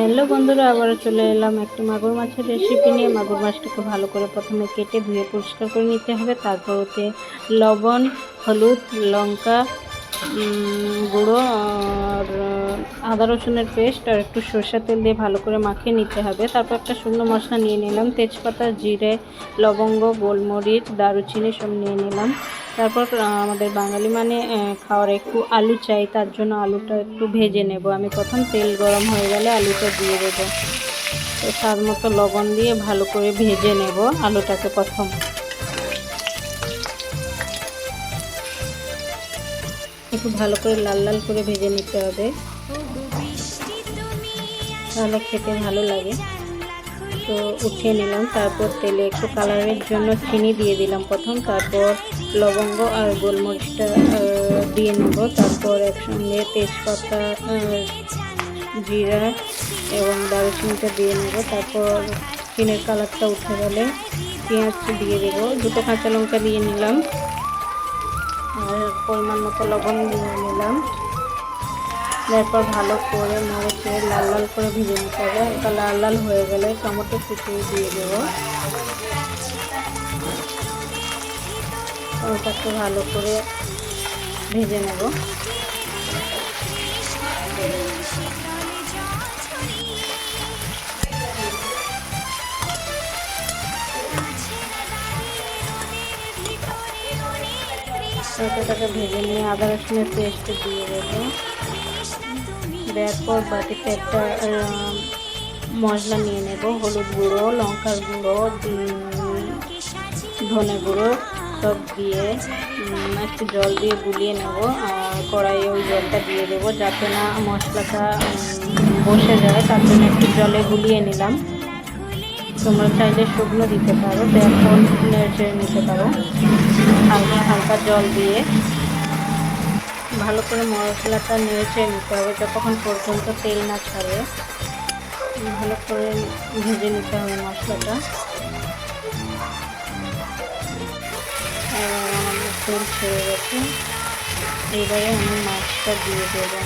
Hello বন্ধুরা, আবারও চলে এলাম একটি মাগুর মাছের রেসিপি নিয়ে। মাগুর মাছটাকে ভালো করে প্রথমে কেটে ধুয়ে পরিষ্কার করে নিতে হবে। তারপর ওতে লবণ, হলুদ, লঙ্কা গুঁড়ো, আর আদা রসুনের পেস্ট আর একটু সরষের তেল দিয়ে ভালো করে মাখিয়ে নিতে হবে। তারপর একটা শুকনো মশলা নিয়ে নিলাম। তেজপাতা, জিরে, লবঙ্গ, গোলমরিচ, দারুচিনি সব নিয়ে নিলাম। তারপর আমাদের বাঙালি মানে খাওয়ার একটু আলু চাই, তার জন্য আলুটা একটু ভেজে নেব। আমি প্রথম তেল গরম হয়ে গেলে আলুটা দিয়ে দেবো। তো স্বাদ মতো লবণ দিয়ে ভালো করে ভেজে নেব আলুটাকে প্রথম। একটু ভালো করে লাল লাল করে ভেজে নিতে হবে। তাহলে খেতে ভালো লাগে। তো উঠিয়ে নিলাম, তারপর তেলে একটু কালারের জন্য চিনি দিয়ে দিলাম প্রথম, তারপর লবঙ্গ আর গোলমরিচটা দিয়ে নেব। তারপর একসঙ্গে তেজপাতা জিরা এবং দারুচিনিটা দিয়ে নেব। তারপর চিনের কালারটা উঠে গেলে পেঁয়াজ দিয়ে দেবো। দুটো কাঁচা লঙ্কা দিয়ে নিলাম। আর পরিমাণ মতো লবণ দিয়ে নিলাম। তারপর ভালো করে মরিচে লাল লাল করে ভেজে নিতে হবে। হালকা লাল লাল হয়ে গেলে টমেটো কুচি দিয়ে দেবো। ওটাকে ভালো করে ভেজে নেব। ওটাকে ভেজে নিয়ে আদা রসুনের পেস্ট দিয়ে দেবো। দেওয়ার পর বাটিতে একটা মশলা নিয়ে নেব। হলুদ গুঁড়ো, লঙ্কার গুঁড়ো ধনে গুঁড়ো সব দিয়ে একটু জল দিয়ে গুলিয়ে নেব। আর কড়াইয়ে ওই জলটা দিয়ে দেবো যাতে না মশলাটা বসে যায়। তার জন্য একটু জলে গুলিয়ে নিলাম। তোমরা চাইলে শুকনো দিতে পারো দেখো নেড়ে নিতে পারো। হালকা হালকা জল দিয়ে ভালো করে মশলাটা নেড়ে নিতে হবে, যতক্ষণ পর্যন্ত তেল না ছাড়ে ভালো করে ভেজে নিতে হবে মশলাটা। তেল ছেড়ে গেছে। এবারে আমি মাছটা দিয়ে দেবো।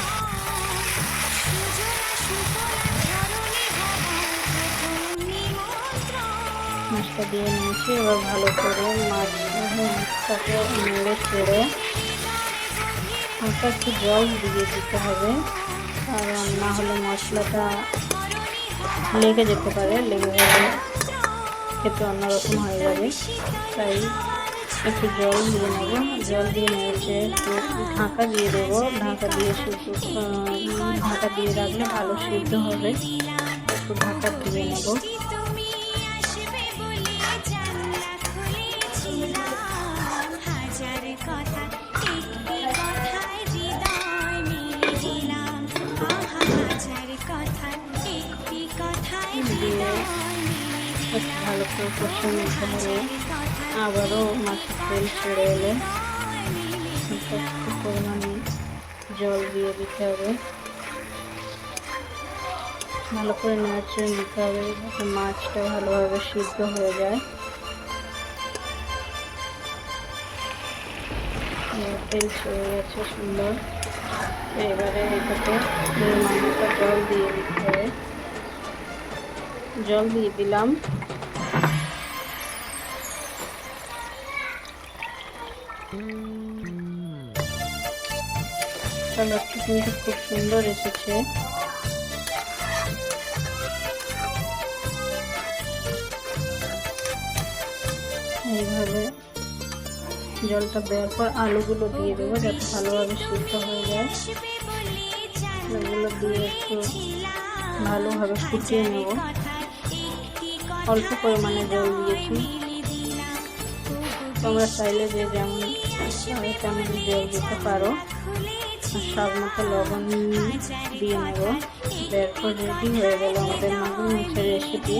মাছটা দিয়ে নিয়েছি। এবার ভালো করে মাছটাকে নেড়ে ছেড়ে হালকা একটু জল দিয়ে দিতে হবে। কারণ না হলে মশলাটা লেগে যেতে পারে, লেগে গেলে খেতে অন্যরকম হয়ে যাবে। তাই একটু জল দিয়ে নেব। জল দিয়ে নেড়েছে একটু ঢাকা দিয়ে দেবো। ঢাকা দিয়ে শুধু ঢাকা দিয়ে রাখলে ভালো সিদ্ধ হবে। একটু ঢাকা দিয়ে নেব। ভালো করে কষে নিতে হবে আবারও মাছের তেল ছেড়ে এলে। পরিমাণে জল দিয়ে দিতে হবে। ভালো করে নাড়চড়ে নিতে হবে যাতে মাছটা ভালোভাবে সিদ্ধ হয়ে যায়। তেল ছেড়ে গেছে সুন্দর। এবারে এটাতে জল দিয়ে দিতে হবে। জল দিয়ে দিলাম। খুব সুন্দর এসেছে। এইভাবে জলটা দেওয়ার পর আলুগুলো দিয়ে দেবো যাতে ভালোভাবে সিদ্ধ হয়ে যায়। এগুলো দিয়ে একটু ভালোভাবে ফুটিয়ে নেব। অল্প পরিমাণে জল দিয়েছি। তোমরা চাইলে যে যেমন তেমন জল দিতে পারো। সব মতো লবণ দিয়ে নেব। দেখো রেডি হয়ে গেল আমাদের মাগুর মাছের রেসিপি